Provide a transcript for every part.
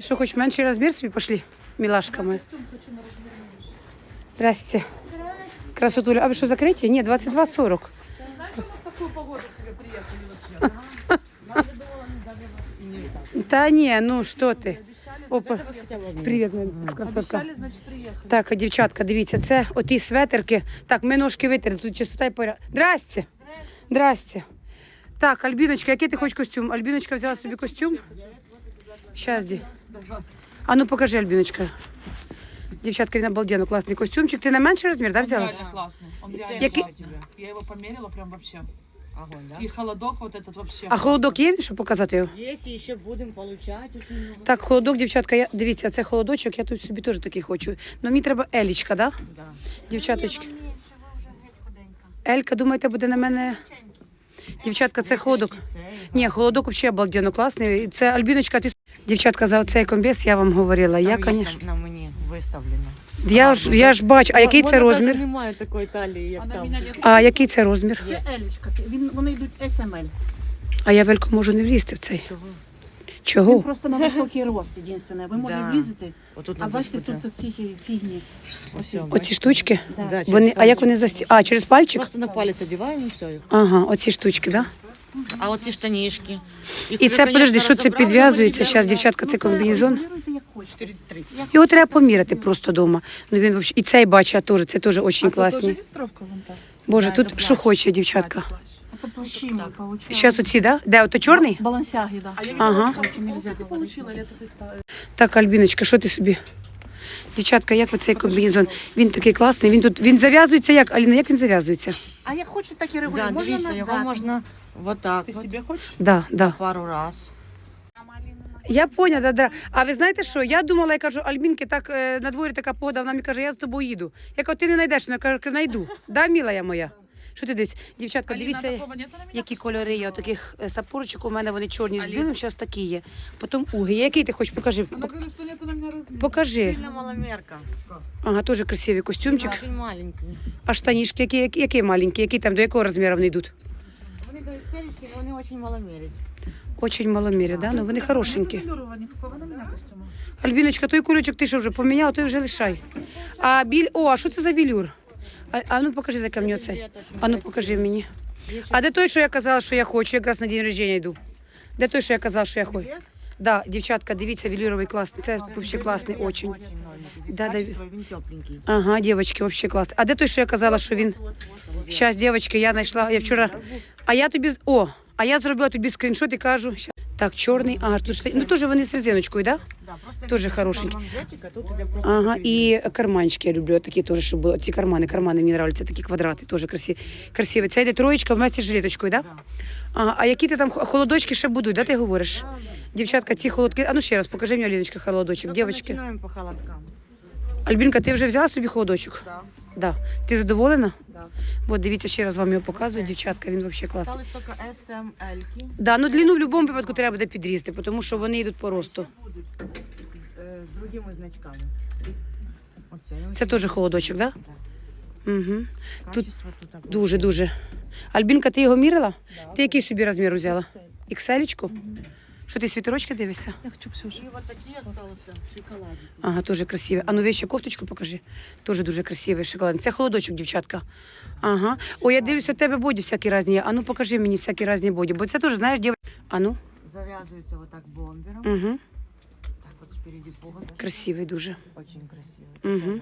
Що, хоч менший розмір собі пошли, мілашка моя. Здрасте. Красотуля. А ви що закриті? Ні, 22,40. Знаешь, что мы в такую погоду тебе приехали вообще? Та ні, ну що ти? Опа. Привіт, моя красотка. Обещали, значит, приехали. Так, дівчатка, дивіться, це оті светерки. Так, ми ножки витерли, тут чистота і порядок. Здрасте. Здрасте. Так, Альбіночка, який ти хочеш костюм? Альбіночка взяла собі костюм? Щас, ді. А ну покажи, Альбіночка. Дівчатка, він обалденно класний костюмчик. Ти на менший розмір, да, Он взяла? реально классный. Он реально Який- классный. Я его померила прям вообще. Огонь, да? И холодок вот этот вообще. А холодок є, щоб показати його? Если еще будем получать очень много. Так, холодок, дівчатка, я, дивіться, це холодочок, я тут собі теж такий хочу. Ну мені треба елічка, да? Да. Дівчаточки. Елька, думаєте, буде на мене? Дівчатка, це холодок. Ні, холодок взагалі обалденно класний. І Це Альбіночка, ти... Дівчатка, за оцей комбез я вам говорила. Я, Там є конечно. на мені виставлено. Я ж, я ж бачу. А який це Вона навіть розмір? немає такої талії, як там. А який це розмір? Це Елічка, це він, вони йдуть СМЛ. А я велько можу не влізти в цей. Чого? Він Чого? просто на високий рост, єдине. Ви можете Да. влізти, Отут а надо бачите, тут ці фігні. Ось, Оці штучки? Да. Да, через Вони, а як пальчик. вони засті... А, через пальчик? Просто на палець одягаємо і все. Ага, оці штучки, да? А оці штанішки. І це, подожди, що це підв'язується? Зараз, дівчатка, це комбінезон. Регулюйте, як хочете. Його треба поміряти просто вдома. Ну він вообще... І цей бачу теж, це теж дуже та. Боже, тут що хоче, дівчатка. Плащ. Це плащима получила. Зараз оці, да? Де, ото чорний? Балансяги, да. А я Ага. ага. Короче, нельзя ты говорить. получила лето ты ставишь. Так, Альбіночка, що ти собі? Дівчатка, як ви цей комбінезон? Він такий класний. Він тут він зав'язується як? Аліна, як він зав'язується? А як хочете, так і Да, регулюйте. Можна дивіться, його назад. можна отак Ты от, себе хочешь? Да, да. пару раз. Я поняла, да, да. А ви знаєте що? Я думала, я кажу, Альбінки, так е, на дворі така погода, вона мені каже, я з тобою їду. Я кажу, ти не знайдеш, вона каже, знайду. Да, милая моя? Що ти дивись? Дівчатка, Алина, дивіться. такого нету на меня? Які кольори є, таких сапорочок у мене вони чорні з Аліна. білим, зараз такі є. Потім уги. Який ти хочеш? Покажи. Она говорит, что нету на меня размера. Покажи. Сильно маломерка. Ага, теж красивий костюмчик. Очень маленький. А штанішки, які, які, які маленькі, які там, до якого розміру вони йдуть? Вони дають селечки, але вони дуже маломірять. Очень маломірі, да? Ну вони хорошенькі. Нету велюрова никакого на меня костюма. Альбіночка, той кулючок ти що вже поміняла, той вже лишай. А біль. О, а що це за білюр? А, а ну покажи, яка мені оце. А ну покажи мені. А де той, що я казала, що я хочу? Якраз на день рождення йду. Де той, що я казала, що я хочу? Да, дівчатка, дивіться, велюровий класний. Це взагалі класний очень. Да, да. Він тепленький. Ага, дівчатки, взагалі класний. А де той, що я казала, що він. Щас, дівчатки, я знайшла. Я вчора. А я тобі. О, а я зробила тобі скріншот і кажу. Так, чорний. Ага, тут ну теж вони з резиночкою? Да? Да, просто Тоже а тут іде просто Ага, і карманчики я люблю, такі теж, щоб були. Ці кармани, кармани мені нравляться, такі квадрати, теж красиві. красиві. Це йде троєчка вместе з жилеточкою? Да? Ага, а які ти там холодочки ще будуть, да, ти говориш? Дівчатка, ці холодки. А ну ще раз, покажи мені, Аліночка, холодочок. Дівчатки. починаємо по холодкам. Альбінка, ти вже взяла собі холодочок? Да. Да. Ти задоволена? Да. От дивіться, ще раз вам його показую, дівчатка, він взагалі класний. Осталось тільки SML-ки. Да, ну длину в будь-якому випадку треба буде підрізти, тому що вони йдуть по росту. Будуть е, з другими значками. Оце Це теж холодочок, так? Да. Угу. Качество тут так. Дуже дуже. Альбінка, ти його мірила? Ти який собі розмір взяла? Ікселечку? Що ти світерочки дивишся? Я хочу Ксюша. І от такі залишилися в шоколаді. Ага, дуже красиві. А ну вище кофточку покажи. Теж дуже красивий шоколад. Це холодочок, дівчатка. Ага. Ой, я дивлюся, у тебе боді всякі різні є. А ну покажи мені всякі різні боді. Бо це теж, знаєш, дів... А ну. Зав'язується отак бомбером. Угу. Так от спереді пуговки. Красивий дуже. Очень. Мгм.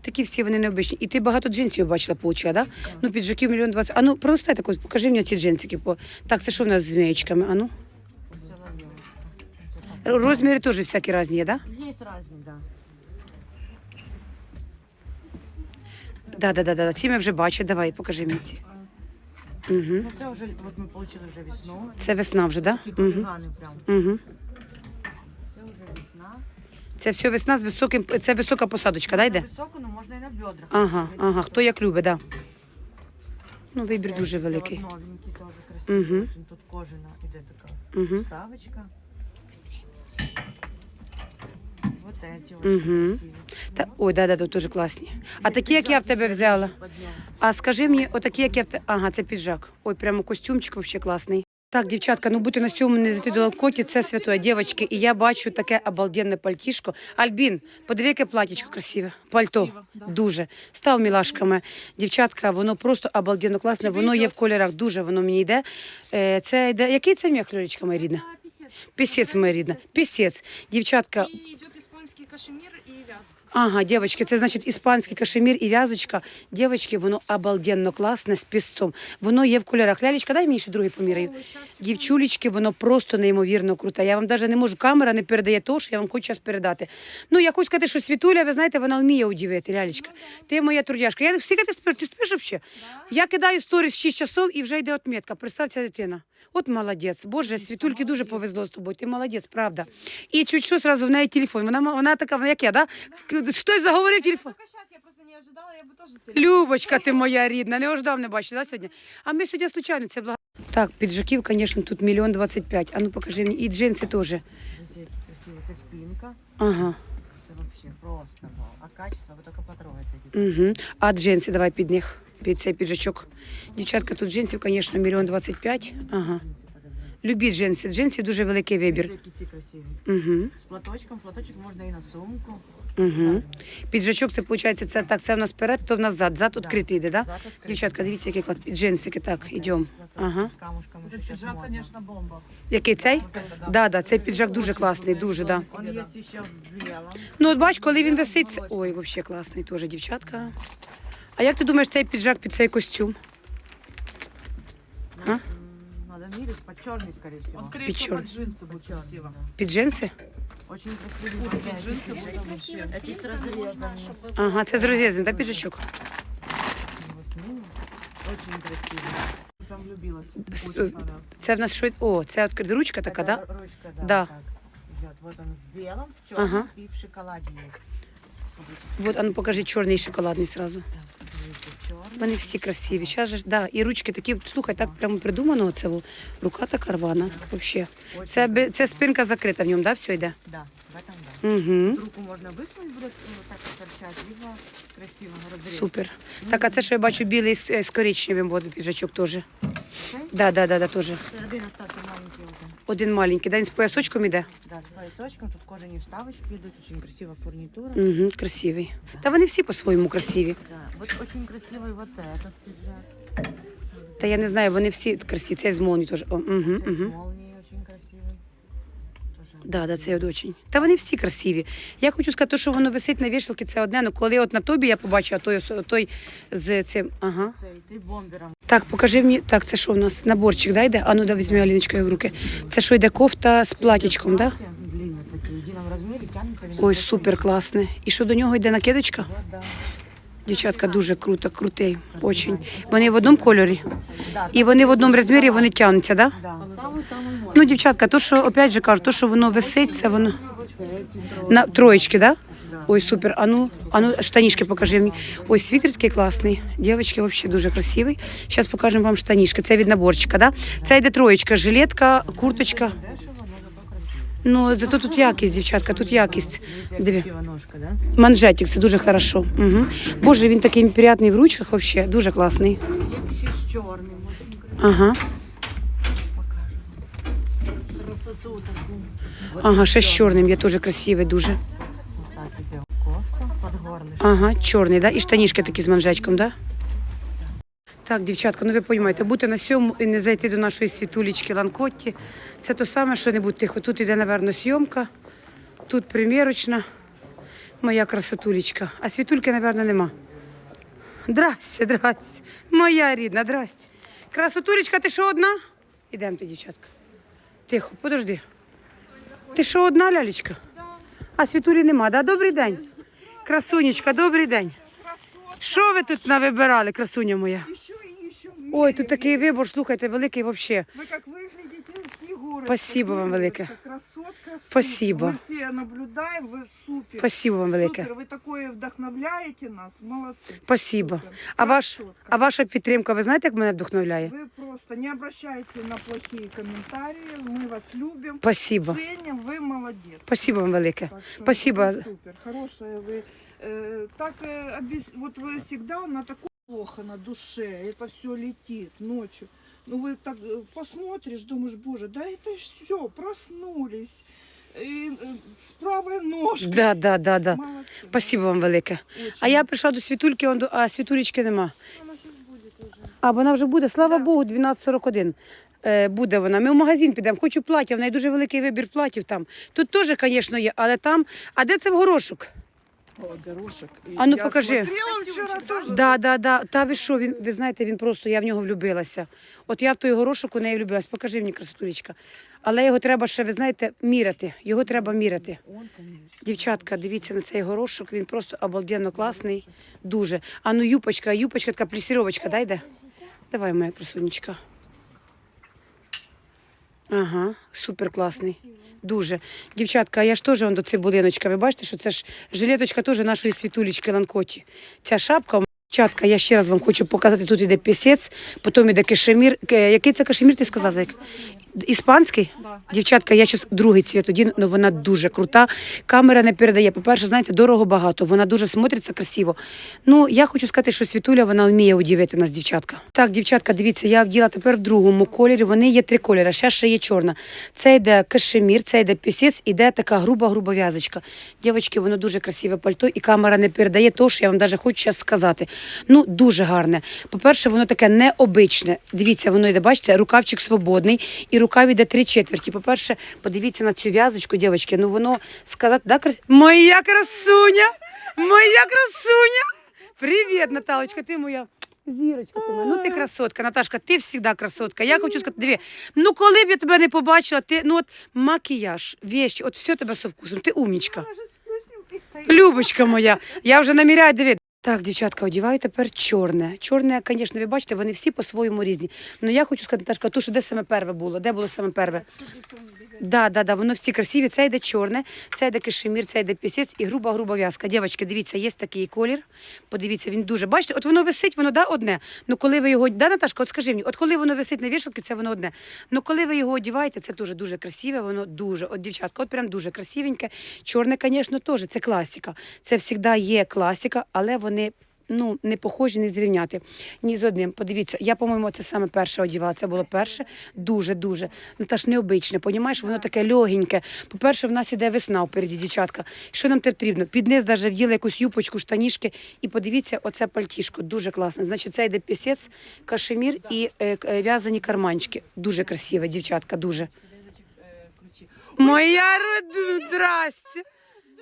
Такі всі вони необичні. І ти багато джинсів бачила, получила, да? Ну, піджаків мільйон двадцять. А ну, пролистай таку, покажи мені ці джинсики. Так, це що в нас з змієчками? А ну. Взяла дівчинка. Це так. Розміри теж всякі різні є, да? Є різні, да. Да, да, да, да. Ці ми вже бачимо. Давай, покажи мені ці. Угу. Ну це вже, от ми отримали вже весну. Це весна вже, да? Такі Угу. хулігани прям. Угу. Це вже весна. Це все весна з високим. Це висока посадочка, да, йде? Високо, ну можна і на бедрах. Ага, ага. Хто як любить, да. Ну, вибір Це- дуже це великий. от Новенький теж красивий. Мгм. Тут кожана іде така Угу. вставочка. Вот эти красиві. Та, ой, да, да, да, дуже класні. А такі, як я в тебе взяла. А скажи мені, отакі, як я в тебе. Ага, це піджак. Ой, прямо костюмчик взагалі класний. Так, дівчатка, ну бути на цьому не зайти до ланкоті, це святое. Дівчатки, і я бачу таке обалденне пальтішко. Альбін, подиви, яке платічко красиве. Пальто. Красиво, да. Дуже. Став мілашками. Дівчатка, воно просто обалденно класне. Воно є в кольорах, дуже воно мені йде. Е, Це йде. Який це м'як, Льолечка, моя рідна? Пісець, моя рідна. Пісець. Дівчатка, Кашемир и вязка. Ага, дівчатки, це значить іспанський кашемір і в'язочка. Дівчатки, воно обалденно класне з пісцом. Воно є в кольорах. Лялечка, дай мені ще другий поміряю. Дівчулечки, воно просто неймовірно круте. Я вам навіть не можу, камера не передає то, що я вам хочу зараз передати. Ну, я хочу сказати, що Світуля, ви знаєте, вона вміє удивити, лялечка. Ти моя трудяшка. Я всі ти спиш, ти спиш взагалі? Я кидаю сторіс в 6 часов і вже йде отметка. Представ, ця дитина. От молодець. Боже, Світульки дуже повезло з тобою. Ти молодець, правда. І чуть що сразу в неї телефон. Вона, вона така, вона як я, да? Хтось заговорив телефон. Только сейчас я просто не ожидала, я бы тоже Любочка, ти моя рідна, не ождав, не бачила да, сьогодні. А ми сьогодні случайно це благо. Так, піджаків, звісно, тут мільйон двадцять п'ять. А ну покажи мені. І джинси теж. Дивіться, які красиві. Це спинка. Ага. Це взагалі просто вау. А качество ви тільки потрогаєте. Угу. А джинси давай під них, під цей піджачок. Дівчатка, тут джинсів, звісно, мільйон двадцять п'ять. Ага. Любі джинси. Джинсів дуже великий вибір. Які ці красиві. Угу. З платочком, платочок можна і на сумку. Угу. Піджачок, це виходить, це так, це в нас вперед, то в нас зад. Зад Да. відкритий йде, да? Зад відкритий. Дівчатка, дивіться, які клад... джинсики. Так, йдемо. Ага. З камушками Этот ще зараз пиджак, модно. конечно, бомба. Який цей? Вот это, да. Да, да, цей піджак дуже класний, дуже, да. Он є ще в білому. Ну, от бач, коли він висить, це... ой, взагалі класний теж, дівчатка. А як ти думаєш, цей піджак під цей костюм? А? М, Надо мірити, по чорний, скорее всего. Он, скорее Під всего, чёр- под джинсы будет Чёрный, красиво. да. Під джинси? Очень красиві. Узкие вот джинсы эти. будут вообще. Эти с разрезами. Ага, це з розрізом, да, піджачок? Вот, ну, Очень красиві. Прям влюбилась. С- Очень понравился. Це в нас що? О, це відкрита ручка така, Это да? ру- Ручка, да. Да. вот так идет. Вот он в белом, в черном Ага. и в шоколаде есть. Вот, а ну покажи чорний і шоколадний сразу. Так, видите, черный. Вони всі красиві. Щас же, ж, да, і ручки такі, слухай, так прямо придумано оце. во. Рука така рвана, взагалі. Очень Це, би- це красивый. спинка закрита в ньому, да, все йде? Да, в этом да. Угу. Руку можно высунуть, будет вот так вот торчать, либо красиво разрез. Супер. Так, а це що я бачу білий з, е, з коричневим вот, піджачок теж. Цей? Да, да, да, да, теж. Це Один остався маленький вот он. Один маленький, да, він з поясочком іде. Да, с поясочком, тут кожані вставочки идут, очень красивая фурнитура. Угу, красивий. Та вони всі по-своєму красиві. Да, вот очень красивый вот этот пиджак. Та я не знаю, вони всі красиві. Цей з молні теж. О, угу, Цей с угу. молнией очень красивый. Тоже Да, да, це очень. Та вони всі красиві. Я хочу сказати, то, що воно висить на вішалці, це одне. Ну коли от на тобі я побачила той, ос- той з цим. Ага. Цей, цей бомбером. Так, покажи мені. Так, це що у нас? Наборчик, да, йде? А ну да, візьми Аліночка в руки. Це що йде кофта з платічком, да? Платье Длинное такие, в едином размере, тянется. Ой, супер класне. І що до нього йде накидочка? Вот, да. Дівчатка, дуже круто, крутий. Очень. Вони в одному кольорі. Да, І вони в одному розмірі вони тягнуться, да? Да, самый-самый модный. Ну, дівчатка, то, що, опять же кажу, то, що воно висить, це воно на троєчки, да? Ой, супер. А ну, а ну, штанішки покажи мені. Ой, світер такий класний. Дівчатки, взагалі дуже красивий. Зараз покажемо вам штанішки. Це від наборчика, да? Це йде троєчка, жилетка, курточка. Ну, зато тут якість, дівчатка, тут якість. Видите, Диви. красивая ножка, да? Манжетик, це дуже хорошо. Угу. Боже, він такий приятний в ручках, взагалі, дуже класний. Есть еще с черным, очень красиво. Ага. Покажем. Красоту такую. Вот Ага, и ще з чёрный. чорним, я теж красивий дуже. Вот так идем. Кофта под горлышко. Ага, чорний, да? І штанішки такі з манжечком, да? Так, дівчатка, ну ви розумієте, бути на сьому і не зайти до нашої світулечки Ланкотті. Це то саме, що не будь тихо. Тут іде, напевно, зйомка, тут примірочна, моя красотулечка. А світульки, напевно, нема. Здрасте, здрасте. Моя рідна, здрасте. Красотулечка, ти що одна? Ідемо, ти, дівчатка. Тихо, подожди. Ти що одна, лялечка? А світулі нема, да? Добрий день. Красунечка, добрий день. Що ви тут навибирали, красуня моя? И еще. Ой, тут такий вибор, слухайте, великий взагалі. Вы как выглядите, Снегурочка. Спасибо вам велике. Снегурочка, Красотка. супер. Спасибо. Мы все наблюдаем, вы супер. Спасибо вам велике. Супер, вы такое вдохновляете нас, молодцы. Спасибо. Супер. А, ваш, Красотка. а ваша підтримка, ви знаєте, як мене вдохновляє? Вы просто не обращайте на плохие комментарии, мы вас любим, Спасибо. ценим, вы молодец. Спасибо вам велике. Так что Спасибо. вы Супер, хорошая вы. Э, так, э, обес- вот вы всегда на такой плохо на душе, это все летит ночью. Ну вы так э, посмотришь, думаешь, боже, да это все, проснулись. И, э, с правой ножкой. Да, да, да, да. Молодцы. Спасибо вам велике. Очень. А я прийшла до світульки, он до- а світулечки нема. Она сейчас будет уже. А вона вже буде, слава Богу, 12.41. Е, буде вона. Ми в магазин підемо, хочу плаття, в неї дуже великий вибір платів там. Тут теж, звісно, є, але там. А де це в горошок? О, горошек. А ну, я покажи. смотрела тоже. Да, да, да. Та ви що, він, ви знаєте, він просто, я в нього влюбилася. От я в той горошок у неї влюбилася. Покажи мені, красотулечка. Але його треба ще, ви знаєте, міряти. Його треба міряти. Он, конечно. Дівчатка, дивіться на цей горошок, він просто обалденно класний. Дуже. А ну юпочка, юпочка, така плісіровочка, дай де? Давай, моя красунечка. Ага, супер класний. Дуже. Дівчатка, я ж теж до цибулиночка. Ви бачите, що це ж жилеточка теж нашої світулечки Ланкоті. Ця шапка. Дівчатка, я ще раз вам хочу показати, тут іде пісець, потім іде кашемір. Який це кашемір, ти сказала? Іспанський? Дівчатка, я зараз другий цвіт один, але вона дуже крута. Камера не передає. По-перше, знаєте, дорого багато. Вона дуже смотриться красиво. Ну, я хочу сказати, що Світуля вона вміє удивити нас, дівчатка. Так, дівчатка, дивіться, я вділа тепер в другому кольорі. Вони є три кольори. Ще ще є чорна. Це йде кашемір, це йде пісець, іде така груба-груба в'язочка. Дівчатки, воно дуже красиве пальто, і камера не передає то, що я вам навіть хочу зараз сказати. Ну, дуже гарне. По-перше, воно таке необичне. Дивіться, воно йде, бачите, рукавчик свободний, і рукав іде три четверті. По-перше, подивіться на цю в'язочку, дівчатки. Ну воно сказати, да, крас... моя красуня! Моя красуня! Привіт, Наталочка, ти моя. Зірочка ти моя. Ну ти красотка, Наташка, ти завжди красотка. Я хочу сказати, диви, ну коли б я тебе не побачила, ти ну от макіяж, вещі, от все тебе со вкусом. Ти умнічка. Любочка моя, я вже наміряю, диви. Так, дівчатка, одіваю тепер чорне. Чорне, звісно, ви бачите, вони всі по-своєму різні. Ну я хочу сказати, Наташка, то, що де саме перве було? Де було саме перве? Да, да, да, воно всі красиві. Це йде чорне, це йде кишемір, це йде пісець і груба груба в'язка. Дівчатки, дивіться, є такий колір. Подивіться, він дуже. Бачите, от воно висить, воно да, одне. Ну коли ви його, да, Наташка, от скажи мені, от коли воно висить на вішалці, це воно одне. Ну коли ви його одіваєте, це дуже дуже красиве, воно дуже. От дівчатка, от прям дуже красивеньке. Чорне, звісно, теж це класика. Це завжди є класика, але вони. Ну, не похожі, не зрівняти ні з одним. Подивіться, я, по-моєму, це саме перше одягала. Це було перше, дуже-дуже. Ну, та ж необичне, понімаєш, воно таке легеньке. По-перше, в нас іде весна впереді, дівчатка. Що нам потрібно? Під низ навіть вділи якусь юпочку, штанішки. І подивіться, оце пальтішко, дуже класне. Значить, це йде пісець, кашемір і е, е, в'язані карманчики. Дуже красиве, дівчатка, дуже. Моя роду, здрасте.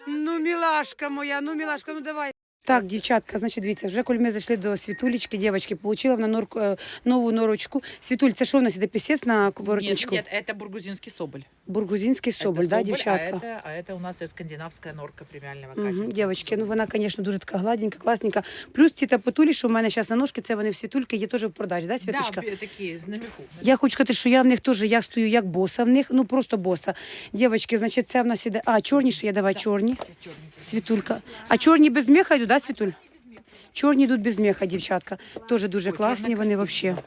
Ну, мілашка моя, ну, мілашка, ну давай. Так, дівчатка, значить, дивіться, вже коли ми зайшли до Світулечки, дівчатки, отримала вона норку, е, нову норочку. Світуль, це що у нас іде пісець на Нет, воротничку? нет, это бургузинский соболь. Бургузинський Это соболь, да, соболь, дівчатка? А это, а это у нас и скандинавская норка премиального Угу, качества. дівчатки, ну вона, звісно, дуже така гладенька, класненька. Плюс ці тапотулі, що в мене зараз на ножки, це вони в світульки, є теж в продажі, да, Світочка? Да, бе- такие, на меху. Я хочу сказати, що я в них теж я стою як боса в них, ну просто боса. Дівчатки, значить, це в нас іде. А, чорні ще є, давай Да. чорні. Сейчас чёрненький. Світулька. А чорні без меха йдуть, да, Світуль? Чорні йдуть без меха, дівчатка. Теж дуже класні, вони взагалі.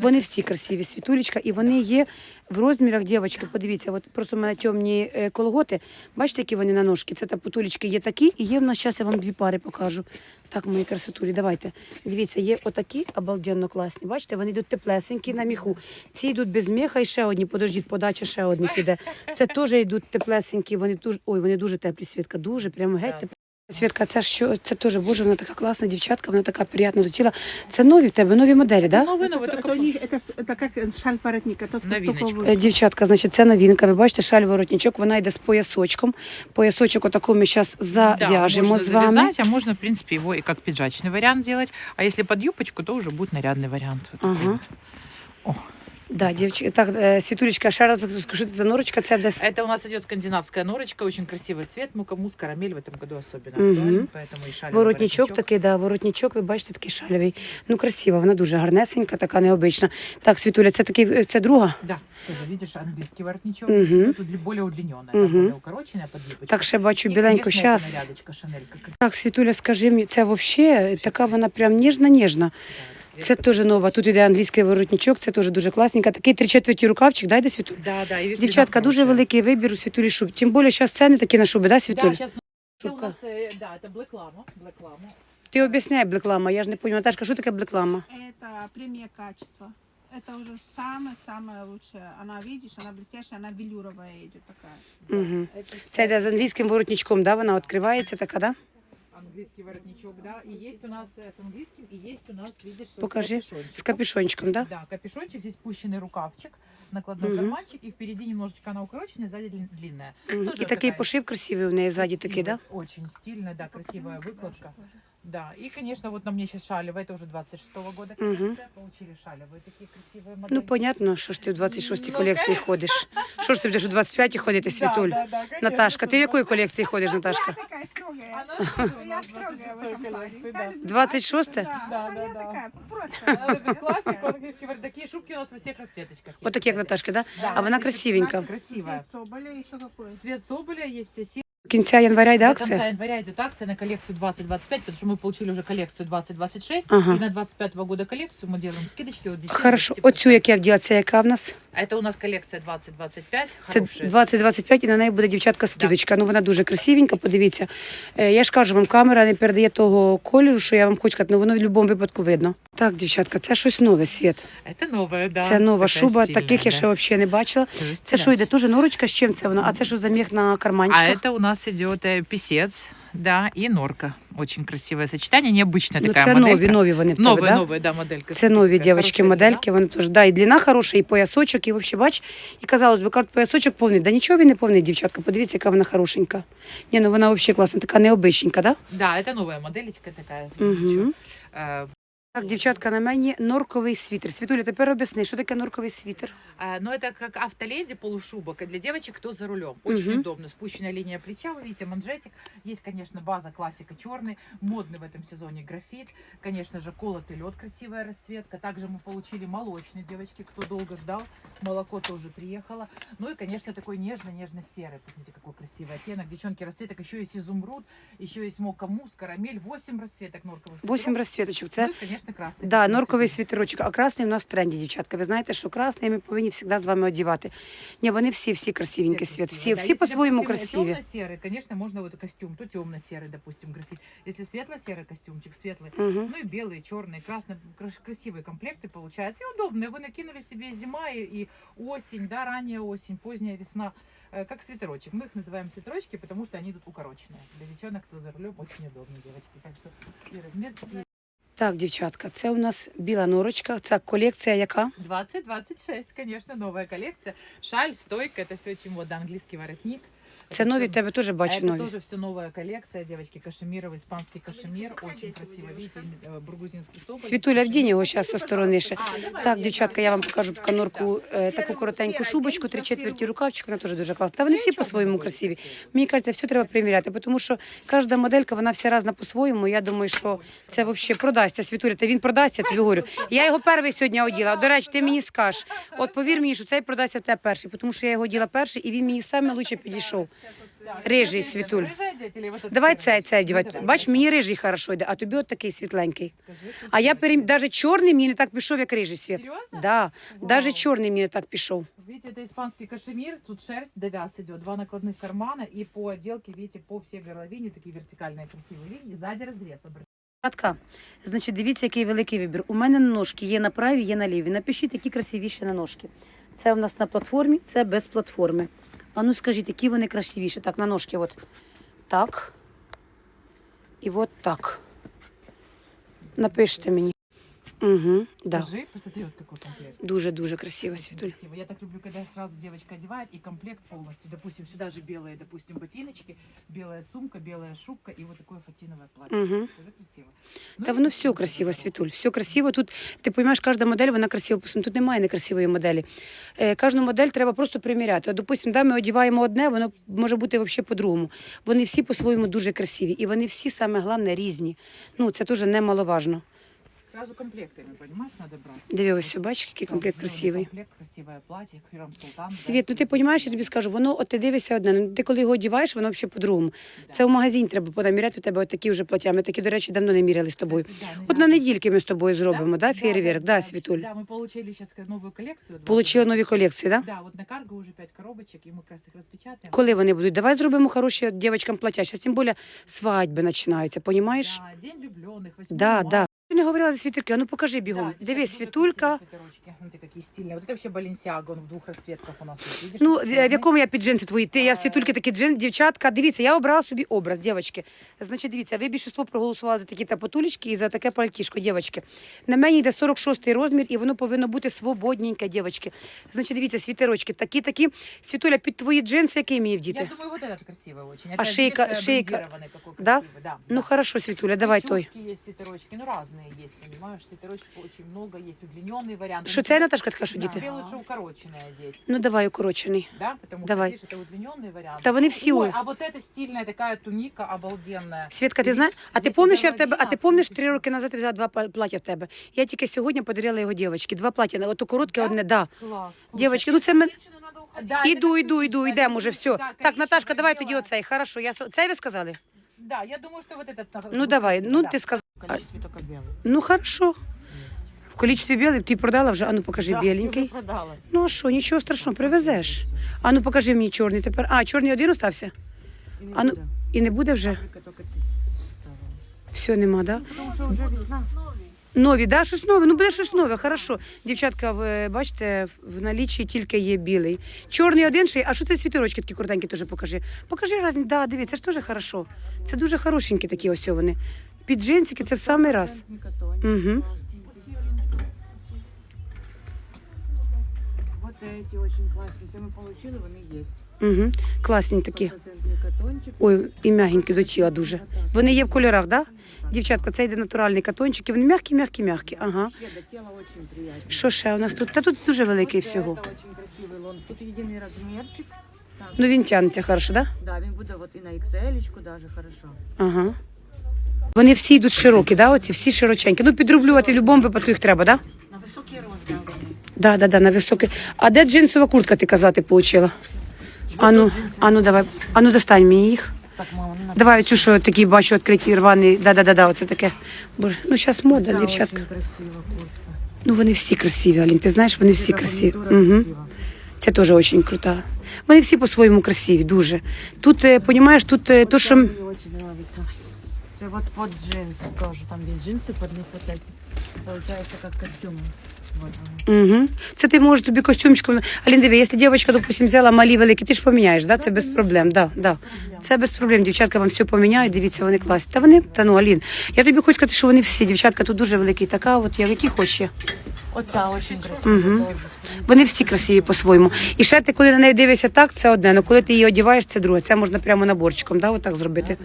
Вони всі красиві, світулечка, і вони є в розмірах, дівчатки, подивіться, от просто в мене темні е, колготи. Бачите, які вони на ножки? Це та потулечки є такі, і є в нас зараз я вам дві пари покажу. Так, мої красотулі, давайте. Дивіться, є отакі обалденно класні. Бачите, вони йдуть теплесенькі на міху. Ці йдуть без меха і ще одні, подождіть, подача ще одних іде. Це теж йдуть теплесенькі, вони дуже, ой, вони дуже теплі, Світка, дуже, прямо геть. Да, теплі. Світка, це що? Це теж боже, вона така класна дівчатка, вона така приємна до тіла. Це нові в тебе, нові моделі, так? Да? Новый, новый, Это, только это у них, это, с- это как э, шаль-воротник. Это Новиночка. только Е, вы- Дівчатка, значить, це новинка. Ви бачите, шаль воротничок, вона йде з поясочком. Поясочок отаку ми зараз Да, зав'яжемо можно з вами. завязать, а можно, в принципе, его и как пиджачный вариант делать. А если под юбочку, то уже будет нарядный вариант. Вот Ага. такой. О. Да, дівч... Так, е, Світулечка, ще раз скажу, що це за норочка, це буде... с- Это у нас идет скандинавская норочка, очень красивый цвет, мука-мус, карамель в этом году особенно Мгм. актуален, поэтому и шаль Воротничок такий, да, воротничок, ви бачите, такий шальовий. Ну, красива, вона дуже гарнесенька, така необична. Так, Світуля, це такий, е, це друга? Да, тоже видишь, английский воротничок, Мгм. здесь тут более удлиненная, Мгм. более укороченная под юбочку. Так, ще бачу И, біленьку, конечно, щас. это нарядочка, шанелька. красивая, Так, Світуля, скажи мені, це взагалі така вона прям ніжна-ніжна. цвет Це теж нова. Тут іде англійський воротничок, це теж дуже класненька. Такий три четверті рукавчик, дайте Світуль. Да, да, и видишь, Дівчатка, длина дуже хорошая. великий вибір у Світулі шуб. Тим більше зараз ціни такі на шуби, да, Світуль? Да, сейчас это у Шубка. нас, э, да, это Black Lama, Black Lama. Ти об'ясняй блеклама, я ж не розумію. Наташка, що таке блеклама? Это премия качества. это уже самая-самая лучшая. Она, видишь, она блестящая, она велюровая идет такая. Угу. Це йде з англійським воротничком, да? Вона відкривається така, да? Английский воротничок, да. И есть у нас э, с английским, и есть у нас, видишь, с Покажи. капюшончиком. З капюшончиком, да? Да, капюшончик, здесь спущенный рукавчик, накладной Мгм. карманчик, и впереди немножечко она укороченная, сзади длин- длинная. Мгм. Тоже І такий такая пошив красивий у неї ззаді такий, да? Красивая, Очень стильная, да, красивая выкладка. Да, и, конечно, вот на мне сейчас шалевая, это уже 26 года Мгм. коллекция. Получили шалевые такие красивые модели. Ну, понятно, що ж ти в 26-й Ну, колекції ходиш. Що ж ти будеш у 25-й ходити, Світуль? Да, да, да, конечно, Наташка, ти в тут якої колекції ходиш, Наташка? Я такая строгая. Она тоже у Я нас строгая в 26-й этом плане. коллекции, да. Я люблю 26-е? Да, Да, а да, я да. такая просто. Она любит классику, английский вариант. Такие шубки у нас во всех расцветочках. есть, От такі, як кстати. Наташки, да? Да, А вона напиши, красивенька. Красивая. Цвет соболя еще какой. Цвет соболя есть серый. До кінця января йде До конца акція? января идет акция на коллекцию 2025, потому что мы получили уже коллекцию 2026. Ага. И на 25 года коллекцию мы делаем скидочки от 10 до Хорошо. 10%. Оцю, як я вділа, це яка в нас? А это у нас коллекция 2025. Це хорошая. 20-25 і на неї буде дівчатка скидочка. Ну вона дуже красивенька, подивіться. Е, Я ж кажу, вам камера не передає того кольору, що я вам хочу сказати, ну воно в будь-якому випадку видно. Так, дівчатка, це щось нове світ. Это новая, да. це нова такая шуба, стильная, таких я да. ще взагалі не бачила. То есть, Це да. що йде? Теж норочка з чим це воно? А це що за міх на А карманчиках? это у нас идет э, писец, да, и норка. Очень красивое сочетание, необычная ну, такая це моделька. нові, нові вони в тебе, Новые, да? новые, да, моделька. Це нові Такая дівчатки хорошая модельки, вони теж. Да, і длина хороша, і поясочок, і взагалі, бач, і казалось би, кажуть, поясочок повний. Да нічого він не повний, дівчатка. Подивіться, яка вона хорошенька. Ні, ну вона взагалі класна, така необичненька, да? Да, это новая моделька такая. Угу. Э, Так, дівчатка, на мені норковий світер. Світуля, тепер об'ясни, що таке норковий світер? А, Но это как автоледи полушубок, и для девочек, кто за рулем. Очень Мгм. удобно. Спущенная линия плеча, вы видите, манжетик. Есть, конечно, база классика черный, модный в этом сезоне графит. Конечно же, колотый лед, красивая расцветка. Также мы получили молочный, девочки, кто долго ждал. Молоко тоже приехало. Ну и, конечно, такой нежно-нежно-серый. Посмотрите, какой красивый оттенок. Девчонки, расцветок еще есть изумруд, еще есть мока мусс, карамель. 8 расцветок норковых Восім свитеров. розцвіточок. Ну Це и, конечно, красный. да, такой норковий цветочек. світерочок. А красний у нас в тренді, дівчатка. Ви знаєте, що красний ми повинні завжди з вами одягати. Ні, вони всі, всі красивенькі світ. Всі, красивые, да. всі Если, по-своєму допустим, красиві. Темно-серый, конечно, можно вот костюм, то темно-серый, допустим, графит. Если светло-серый костюмчик, светлый, Угу. ну и белые, черные, красные, крас- красивые комплекты получаются. И удобные. Вы накинули себе зима и, и осень, да, ранняя осень, поздняя весна, э, как свитерочек. Мы их называем свитерочки, потому что они идут укороченные. Для девчонок, кто за рулем, очень удобно, девочки. Так что и размер и Так, дівчатка, це у нас біла норочка. Це колекція яка? 20-26, звісно, нова колекція. Шаль, стойка, це все чим вода, англійський воротник. Це Это нові, всё- в тебе теж А бачу это нові. тоже все новая коллекция, девочки, кашемировый, испанский кашемир, очень красиво, видите, э, бургузинский соболь. Світуля, вдінь його зараз со сторони ще. А, давай, Так, я- дівчатка, я вам покажу поки норку, е, таку коротеньку шубочку, три четверті рукавчик, вона теж дуже класна. Та вони всі Ничего по-своєму не красиві. красивые. Мені кажеться, все треба приміряти, тому що кожна моделька, вона вся різна по-своєму. Я думаю, що це взагалі продасться. Світуля, та він продасться, я тобі говорю. Я його перший сьогодні оділа. До речі, ти мені скажеш. От повір мені, що цей продасться в тебе перший, тому що я його оділа перший, і він мені саме лучше підійшов. Да, Рыжий, скажи, Світуль. рыжий одеть или вот этот Давай серый? цей, цей Ну, вдівати. давай, Бач, давай. мені рижий хорошо йде, а тобі от такий світленький. Скажи, какой А я серый. перем... навіть чорний мені не так пішов, як рижий світ. Серьезно? Да, Вау. навіть чорний мені не так пішов. Видите, это испанский кашемир, тут шерсть, довяз идет, два накладных кармана, и по отделке, видите, по всей горловине такие вертикальные красивые линии, сзади разрез. Матка, значить, дивіться, який великий вибір. У мене ножки є на правій, є на лівій. Напишіть, які красивіші на ножки. Це у нас на платформі, це без платформи. А ну скажіть, які вони красивіші. Так, на ножки от так. І от так. Напишіть мені. Угу, да. Скажи, посмотри, вот какой комплект. Дуже-дуже красиво, Очень Світуль. красиво. Я так люблю, когда сразу девочка одевает и комплект полностью. Допустим, сюда же белые, допустим, ботиночки, белая сумка, белая шубка и вот такое фатиновое платье. Угу. Уже красиво. Ну Та воно все красиво, Світуль. Все красиво. Тут ти розумієш, кожна модель вона красиво посунула. Тут немає некрасивої моделі. Е, кожну модель треба просто приміряти. От, допустим, да, ми одягаємо одне, воно може бути взагалі по-другому. Вони всі по-своєму дуже красиві. І вони всі, саме головне, різні. Ну, це теж немаловажно. Сразу комплектами, понимаешь, надо брать. Диви, ось, бачиш, який комплект Зеленый красивий. Комплект, красивое платье, Хюррем Султан. да, Світ, ну ти синий розумієш, я красивый. тобі скажу, воно от ти дивишся одне. Ну ти коли його одягаєш, воно взагалі по-другому. Да. Це в магазин треба понаміряти в тебе от такі вже плаття. Ми такі, до речі, давно не міряли з тобою. Кстати, да, От на недавно. недільки ми з тобою зробимо, да, фейерверк, да, Світуль? Да, мы получили сейчас новую коллекцию. Получили нові 2026. колекції, да? Да, вот на карго уже 5 коробочек, и мы как раз их распечатаем. Коли вони будуть? Давай зробимо хороші дівчатам плаття. Зараз тим більше свадьби починаються, понімаєш? Да, День влюбленных, 8 Да, марта. да. Ти не говорила за світики, а ну покажи бігом. Да, Дивись, девчонки, світулька. вот эти свитерочки. Смотри, какие стильные. Вот это вообще Баленсиага, он в двух расцветках у нас. есть, видишь? Ну, Вот в в чёрный. якому я під джинси твої? Ти, я в світульки такі джин, дівчатка. Дивіться, я обрала собі образ, дівчатки. Значить, дивіться, ви більшість проголосували за такі тапотулечки і за таке пальтішко, дівчатки. На мені йде 46 розмір, і воно повинно бути свободненьке, дівчатки. Значить, дивіться, світерочки, такі, такі. Світуля, під твої джинси, які мені Я вдіти? думаю, вот этот красивый очень. А Это, шейка- видишь, шейка- брендированный какой Да? красивый, да. Ну, да. хорошо, Світуля, давай той. Свитерочки есть, свитерочки, ну разные есть, понимаешь, свитерочки очень много, есть удлиненные варианты. Що Ну, це, тебе- Наташка, така, що да. діти? Тебе лучше укороченные одеть, Ну, давай укорочений. да, потому Давай. что, видишь, это удлиненные варианты. Та вони всі Ой, у- а вот эта стильная такая туника обалденная. Світка, ти Видиш, знаєш, а ти здесь помниш, я в идет тебе, а ти ладья, помниш, видишь, три роки назад я взяла два пла- плаття в тебе. Я тільки сьогодні подарила його дівчатки. Два плаття, ото коротке, Да? одне, да. Класс. слушай. Дівчатки, ну це мен... Женщину надо уходить. Да, это Іду, как іду, іду, туника, йдемо это уже, туника, все. да, Так, коричневая, Наташка, давай тоді белая. оцей. Хорошо, я... с- це ви сказали? Да, я думаю, что вот этот... на- Ну будет давай, красивый, ну да. ти сказала. В количестве только белый. Ну хорошо. В количестві білий, ти продала вже, а ну покажи Да, біленький. уже продала. Ну а що, нічого страшного, привезеш. А ну покажи мені чорний тепер. А, чорний один остався? И не А ну, буду. І не буде вже? Фабрика только те- Все, нема, да? Потому что уже весна. Нові, да? Щось нове. Ну буде щось нове, хорошо. Дівчатка, ви бачите, в наліччі тільки є білий. Чорний один ще, є. а що це світерочки такі коротенькі теж покажи. Покажи різні, да, дивіться, це ж теж хорошо. Це дуже хорошенькі такі ось вони. Під джинсики це в самий раз. Процентник, Угу. Вот эти очень классные. Мы получили, вони есть. Угу. Класні такі. Стопроцентний катончик. Ой, і м'ягенькі до тіла дуже. Вот так. Вони є в кольорах, да? Так. Дівчатка, це йде натуральний катончик, і вони м'які, м'які, м'які. Ага. Вообще до тела очень приятно. Що ще у нас тут? Та тут дуже великий Вот всього. Это очень красивый лон. Тут єдиний розмірчик. Так. Ну він тягнеться хорошо, да? Да, він буде вот і на XL даже хорошо. Ага. Вони всі йдуть широкі, да? Оці всі широченькі. Ну, підрублювати в будь-якому випадку їх треба, да? На високий рост, да. Да, да, на високий. А де джинсова куртка ти казати получила? Ану, ану, давай. Ану, достань мені їх. Так, мама, ну, Давай цю, що такі бачу, відкриті, рвані. Да, да, да, да, оце таке. Боже, ну зараз мода, Ця дівчатка. красива куртка. Ну вони всі красиві, Алін. Ти знаєш, вони всі красиві. Угу. Це теж дуже крута. Вони всі по-своєму красиві, дуже. Тут, е, понімаєш, тут е, то, що. Це вот под джинсы тоже. Там есть джинсы под них вот эти. Получается как костюмы. Вот они. Угу. Це ти можеш тобі костюмчиком. Алін, диви, якщо дівчинка, допустим, взяла малі великі, ти ж поміняєш, да? Це без проблем. Да, да. Це без проблем. Дівчатка вам все поміняють, дивіться, вони класні. Та вони, та ну, Алін, я тобі хочу сказати, що вони всі, дівчатка, тут дуже великі. Така, от я які хочеш. є. Оця очень красива Мгм. тоже. Вони всі красиві по-своєму. І ще ти, коли на неї дивишся так, це одне. але коли ти її одягаєш, це друге. Це можна прямо наборчиком, да, отак зробити.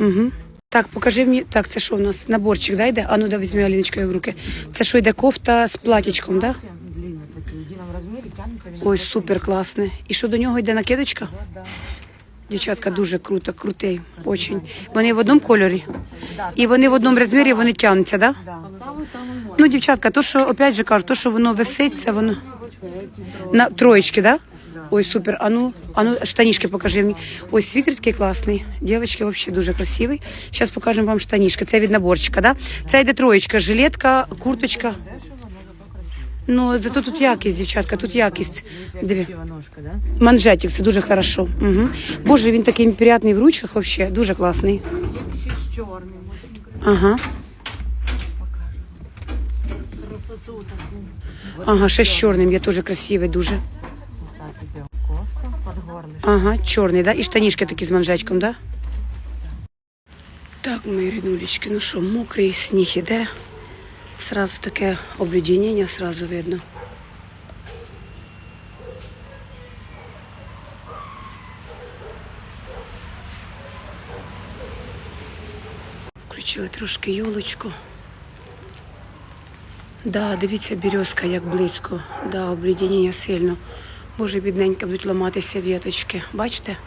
Угу. Так, покажи мені. Так, це що у нас? Наборчик, да, йде? А ну да, візьми Аліночка його в руки. Це що йде кофта з платічком, да? Длинные такие, в едином размере, тянутся. весь Ой, костюм. супер класне. І що до нього йде накидочка? Вот, да. Дівчатка дуже круто, крутий, очень. Вони в одному кольорі. Да, І вони в одному розмірі, вони тягнуться, да? да. Самый-самый мощный. Ну, дівчатка, то, що, опять же кажу, то, що воно висить, це воно на троєчки, да? Ой, супер. А ну, а ну, штанішки покажи мені. Ой, світер такий класний. Дівчатки, взагалі дуже красивий. Зараз покажемо вам штанішки. Це від наборчика, да? Це йде троєчка, жилетка, курточка. Ну, зато тут якість, дівчатка, тут якість. Да? Манжетик, це дуже хорошо. Угу. Боже, він такий приятний в ручках, вообще, дуже класний. Ага, ага, ще з чорним, є теж красивий дуже. Ага, чорний, да? І штанішки такі з манжечком, да? Так, мої ріднулечки, ну що, мокрий сніг іде. Сразу таке облюдіння, сразу видно. Включили трошки йолочку. Да, дивіться, березка як близько. Да, облюдіння сильно. Може, бідненько будуть ламатися віточки. Бачите?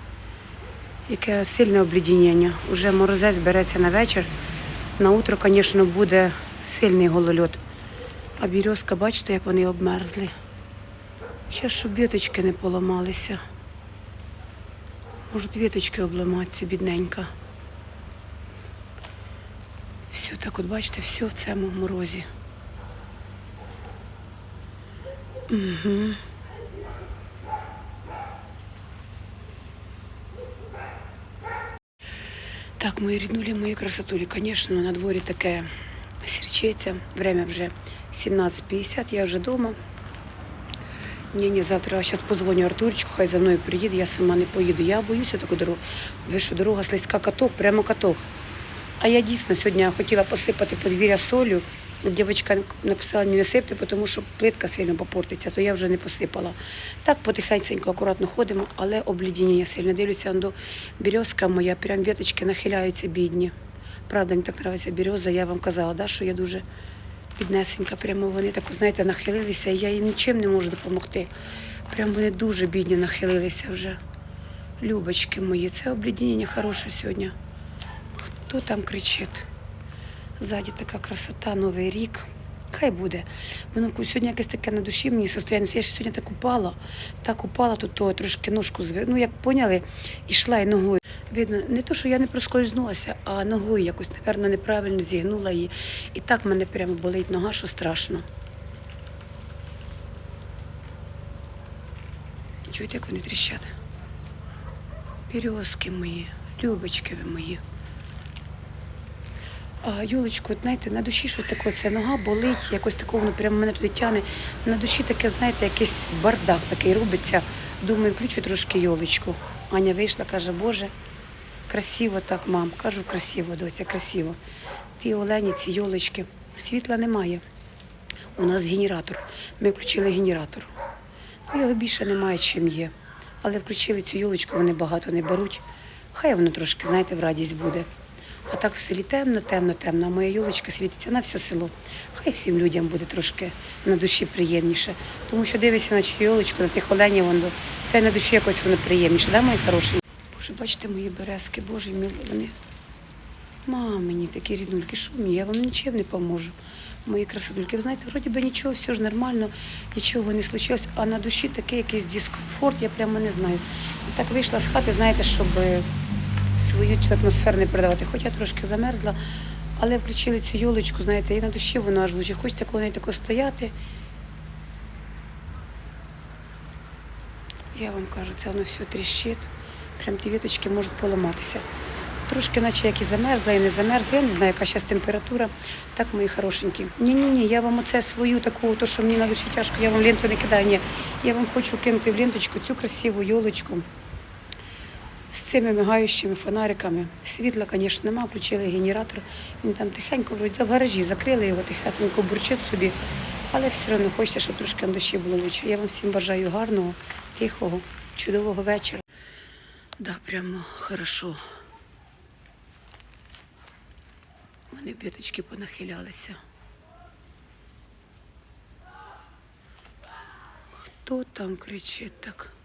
Яке сильне облідіння. Уже морозець береться на вечір. На утро, звісно, буде сильний голольот. А березка, бачите, як вони обмерзли. Ще щоб віточки не поламалися. Можуть віточки обламатися, бідненька. Все так от, бачите, все в цьому морозі. Так, мої ріднулі, мої красотулі, звісно, на дворі таке печеться. Время вже 17.50, я вже вдома. Ні, ні, завтра зараз позвоню Артурчику, хай за мною приїде, я сама не поїду. Я боюся таку дорогу. Ви що, дорога слизька каток, прямо каток. А я дійсно сьогодні хотіла посипати подвір'я солью. Дівчинка написала мені не сипте, тому що плитка сильно попортиться, то я вже не посипала. Так потихеньку, акуратно ходимо, але облідіння сильно. Дивлюся, до березка моя, прям віточки нахиляються бідні. Правда, мені так подобається береза, я вам казала, да, що я дуже піднесенька, прямо вони так, знаєте, нахилилися, і я їм нічим не можу допомогти. Прям вони дуже бідні нахилилися вже. Любочки мої, це облідіння хороше сьогодні. Хто там кричить? Ззаді така красота, новий рік. Хай буде. Воно сьогодні якесь таке на душі мені состояння. Я ще сьогодні так упала, так упала, то, трошки ножку зви. Ну, як поняли, йшла і ногою. Видно, не то, що я не проскользнулася, а ногою якось, напевно, неправильно зігнула її. І так в мене прямо болить нога, що страшно. Чуєте, як вони тріщать? Березки мої, любочки ви мої. А, Юлечко, знаєте, на душі щось таке, це нога болить, якось такого воно прямо мене туди тяне. На душі таке, знаєте, якийсь бардак такий робиться. Думаю, включу трошки Йолочку. Аня вийшла, каже, Боже, красиво так, мам. Кажу, красиво, доця, красиво. Ті олені, ці йолочки. Світла немає. У нас генератор. Ми включили генератор. Ну, його більше немає, чим є. Але включили цю йолочку, вони багато не беруть. Хай воно трошки, знаєте, в радість буде. А так в селі темно, темно, темно. А моя юлочка світиться на все село. Хай всім людям буде трошки на душі приємніше. Тому що дивишся на цю юлочку, на тих оленів, воно, та й на душі якось воно приємніше, да, мої хороші? Боже, бачите мої березки, боже мій, вони. Мамині, такі ріднульки, що мені? Я вам нічим не поможу. Мої красотульки, ви знаєте, вроді би нічого, все ж нормально, нічого не случилось, а на душі такий якийсь дискомфорт, я прямо не знаю. І так вийшла з хати, знаєте, щоб свою цю атмосферу не передавати. Хоч я трошки замерзла, але включили цю йолочку, знаєте, і на душі воно аж лучше. Хочеться коло неї тако стояти. Я вам кажу, це воно все тріщить. Прям ті віточки можуть поламатися. Трошки, наче як і замерзла, і не замерзла. Я не знаю, яка зараз температура. Так, мої хорошенькі. Ні-ні-ні, я вам оце свою таку, то, що мені на душі тяжко, я вам ленту не кидаю. Ні. Я вам хочу кинути в ленточку цю красиву йолочку з цими мигаючими фонариками. Світла, звісно, нема, включили генератор. Він там тихенько вроді в гаражі, закрили його, тихесенько бурчить собі. Але все одно хочеться, щоб трошки на душі було лучше. Я вам всім бажаю гарного, тихого, чудового вечора. Да, прямо хорошо. Вони біточки понахилялися. Хто там кричить так?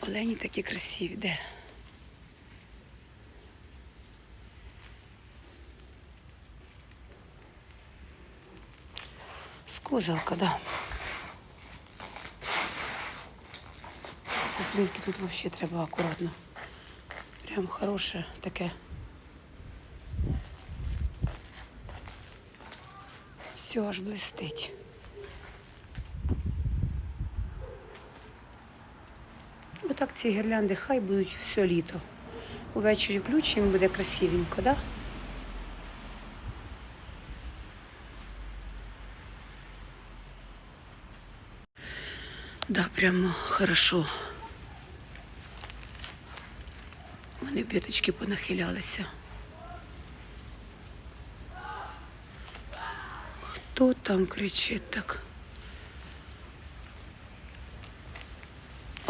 Олені такі красиві, де? Скозалка, да. Плитки тут взагалі треба акуратно. Прям хороше таке. Все аж блистить. Отак ці гірлянди хай будуть все літо. Увечері включимо, буде красивенько, да? Да, прямо хорошо. Вони біточки понахилялися. Хто там кричить так?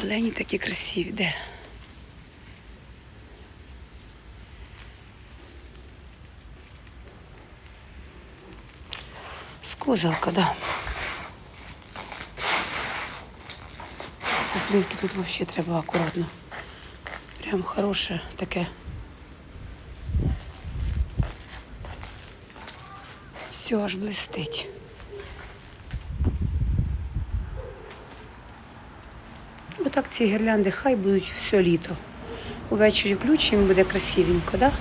Олені такі красиві, де? Скозалка, да. Плитки тут взагалі треба акуратно. Прям хороше таке. Все аж блистить. Отак ці гірлянди хай будуть все літо. Увечері включимо, буде красивенько, да?